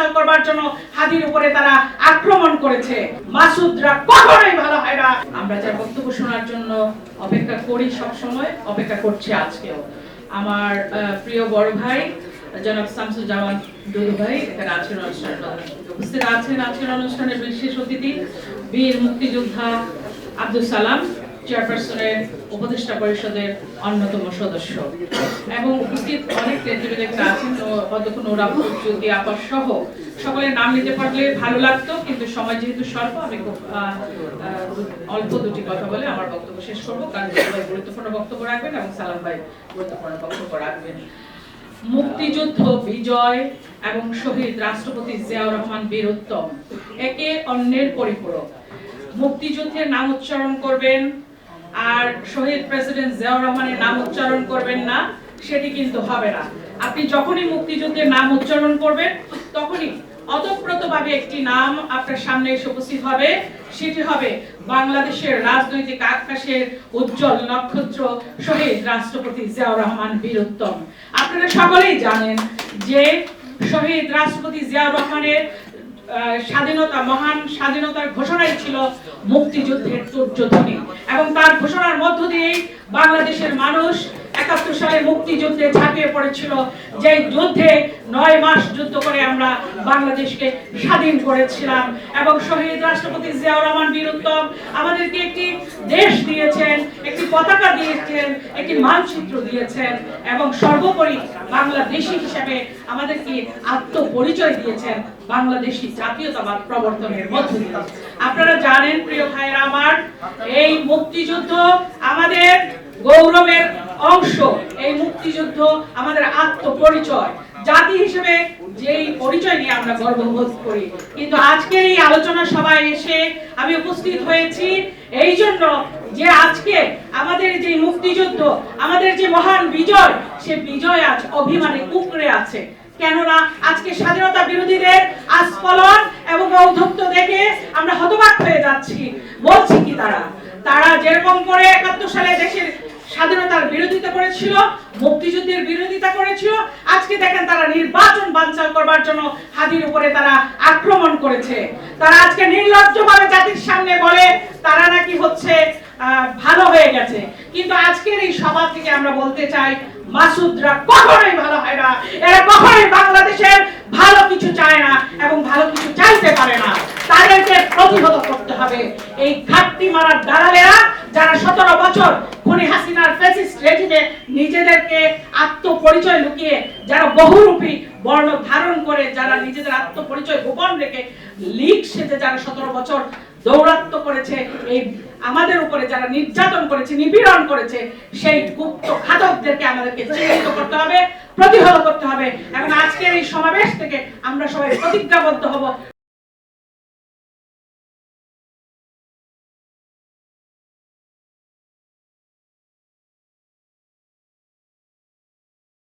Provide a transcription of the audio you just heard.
বানচাল করবার জন্য হাদির উপরে তারা আক্রমণ করেছে। মাসুদরা কখনোই ভালো হয় না। আমরা যার বক্তব্য শোনার জন্য অপেক্ষা করি সব সময় অপেক্ষা করছি আজকেও। আমার প্রিয় বড় ভাই, জনাব শামসুজ্জামান দুদু ভাই, এখানে আছেন অনুষ্ঠানে উপস্থিত আছেন। আজকের অনুষ্ঠানের বিশেষ অতিথি বীর মুক্তিযোদ্ধা আব্দুল সালাম। চেয়ারপারসনের উপদেষ্টা পরিষদের অন্যতম সদস্য। এবং উপস্থিত অনেক নেতৃবৃন্দ আছেন ও অতক্ষণ ওরা জ্যোতি আপা সহ সকলের নাম নিতে পারলে ভালো লাগতো, কিন্তু সময় যেহেতু স্বল্প, আমি অল্প দুটি কথা বলে আমার বক্তব্য শেষ করব। কারণ ভাই গুরুত্বপূর্ণ বক্তব্য রাখবেন এবং সালাম ভাই গুরুত্বপূর্ণ বক্তব্য রাখবেন। মুক্তিযুদ্ধ বিজয় এবং শহীদ রাষ্ট্রপতি জিয়াউর রহমান বীর উত্তম একে অন্যের পরিপূরক। মুক্তিযুদ্ধের নাম উচ্চারণ করবেন আর শহীদ প্রেসিডেন্ট জিয়াউর রহমানের নাম উচ্চারণ করবেন না, সেটি কিন্তু হবে না। আপনি যখনই মুক্তিযুদ্ধের নাম উচ্চারণ করবেন, তখনই অতপ্রতভাবে একটি নাম আপনার সামনে এসে উপস্থিত হবে। সেটি হবে বাংলাদেশের রাজনৈতিক আকাশের উজ্জ্বল নক্ষত্র শহীদ রাষ্ট্রপতি জিয়াউর রহমান বীর উত্তম। আপনারা সকলেই জানেন যে শহীদ রাষ্ট্রপতি জিয়াউর রহমানের স্বাধীনতা, মহান স্বাধীনতার ঘোষণাই ছিল মুক্তিযুদ্ধের তুর্যধ্বনি এবং তার ঘোষণার মধ্য দিয়েই বাংলাদেশের মানুষ একাত্তর সালে মুক্তিযুদ্ধে ঝাঁপিয়ে পড়েছিল যে যুদ্ধে নয় মাস যুদ্ধ করে আমরা বাংলাদেশকে স্বাধীন করেছিলাম। এবং শহীদ রাষ্ট্রপতি জিয়াউর রহমান বীর আমাদেরকে একটি দেশ দিয়েছেন, একটি পতাকা দিয়েছেন, একটি মানচিত্র দিয়েছেন এবং সর্বোপরি বাংলাদেশী হিসেবে আমাদেরকে আত্মপরিচয় দিয়েছেন বাংলাদেশী জাতীয়তাবাদ প্রবর্তনের মধ্য দিয়ে। আপনারা জানেন, প্রিয় ভাইয়েরা আমার, এই মুক্তিযুদ্ধ আমাদের গৌরবের অংশ। এই মুক্তিযুদ্ধ আমাদের আত্মপরিচয়। জাতি হিসেবে যেই পরিচয় নিয়ে আমরা গর্ববোধ করি। কিন্তু আজকের এই আলোচনা সভায় এসে আমি উপস্থিত হয়েছি, এই জন্য যে আজকে আমাদের যে মুক্তিযুদ্ধ, আমাদের যে মহান বিজয়, সে বিজয় আজ অভিমানে কুকড়ে আছে। কেননা আজকে স্বাধীনতা বিরোধীদের আস্ফলন এবং ঔদ্ধত্য দেখে আমরা হতবাক হয়ে যাচ্ছি। বলছি কি তারা? তারা যেরকম করে একাত্তর সালে দেশের স্বাধীনতার বিরোধিতা করেছিল, মুক্তিযুদ্ধের বিরোধিতা করেছিল, আজকে দেখেন তারা নির্বাচন বানচাল করবার জন্য হাদির উপরে তারা আক্রমণ করেছে। তারা আজকে নির্লজ্জভাবে জাতির সামনে বলে ভালো হয়ে গেছে। কিন্তু আজকের এই সভা থেকে আমরা বলতে চাই, মাসুদরা কখনোই ভালো হয় না। এরা কখনোই বাংলাদেশের ভালো কিছু চায় না এবং ভালো কিছু চাইতে পারে না। তাদেরকে প্রতিহত করতে হবে। এই ঘাটতি মারার দালালেরা যারা সতেরো বছর খুনি হাসিনার ফ্যাসিস্ট রেজিমে নিজেদেরকে আত্মপরিচয় লুকিয়ে, যারা বহুরূপী বর্ণ ধারণ করে, যারা নিজেদের আত্মপরিচয় গোপন রেখে, লিগ সেজে যারা সতেরো বছর দৌরাত্ম করেছে, এই আমাদের উপরে যারা নির্যাতন করেছে, নিপীড়ন করেছে, সেই গুপ্ত ঘাতকদেরকে আমাদেরকে চিহ্নিত করতে হবে, প্রতিহত করতে হবে। এখন আজকের এই সমাবেশ থেকে আমরা সবাই প্রতিজ্ঞাবদ্ধ হব।